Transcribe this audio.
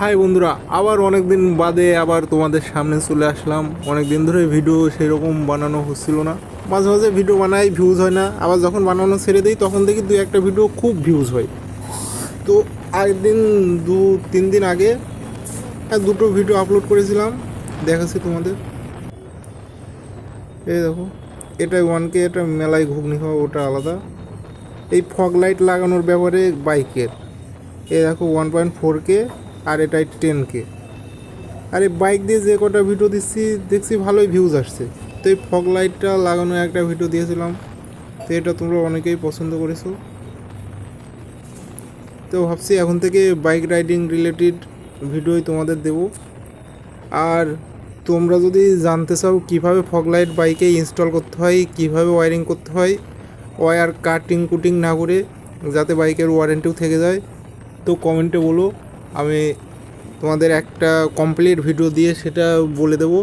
High বন্ধুরা, আবার অনেক দিন বাদে আবার তোমাদের সামনে চলে আসলাম। অনেক দিন ধরে ভিডিও সেরকম বানানো হচ্ছিল না। মাঝে মাঝে ভিডিও বানাই ভিউজ হয় না। আবার যখন বানানো ছেড়ে দিই, তখন দেখি দু একটা ভিডিও খুব ভিউজ হয়। তো আগের দিন দু, তিন দিন আগে আর দুটো ভিডিও আপলোড করেছিলাম। দেখাচ্ছি তোমাদের। এই দেখো, এটা ওয়ানকে এটা মেলায় ঘুগনি খাওয়া, ওটা আলাদা। এই ফগ লাইট লাগানোর ব্যাপারে বাইকের এই দেখো ওয়ান পয়েন্ট ফোর কে আর এটাই টেন কে আর এই বাইক দিয়ে যে কটা ভিডিও দিচ্ছি, দেখছি ভালোই ভিউজ আসছে। তো এই ফগ লাইটটা লাগানো একটা ভিডিও দিয়েছিলাম। তো এটা তোমরা অনেকেই পছন্দ করেছ। তো ভাবছি এখন থেকে বাইক রাইডিং রিলেটেড ভিডিওই তোমাদের দেবো। আর তোমরা যদি জানতে চাও কীভাবে ফগ লাইট বাইকে ইনস্টল করতে হয়, কীভাবে ওয়ারিং করতে হয় ওয়ার কাটিং কুটিং না করে যাতে বাইকের ওয়ারেন্টিও থেকে যায়, তো কমেন্টে বলো। আমি তোমাদের একটা কমপ্লিট ভিডিও দিয়ে সেটা বলে দেবো।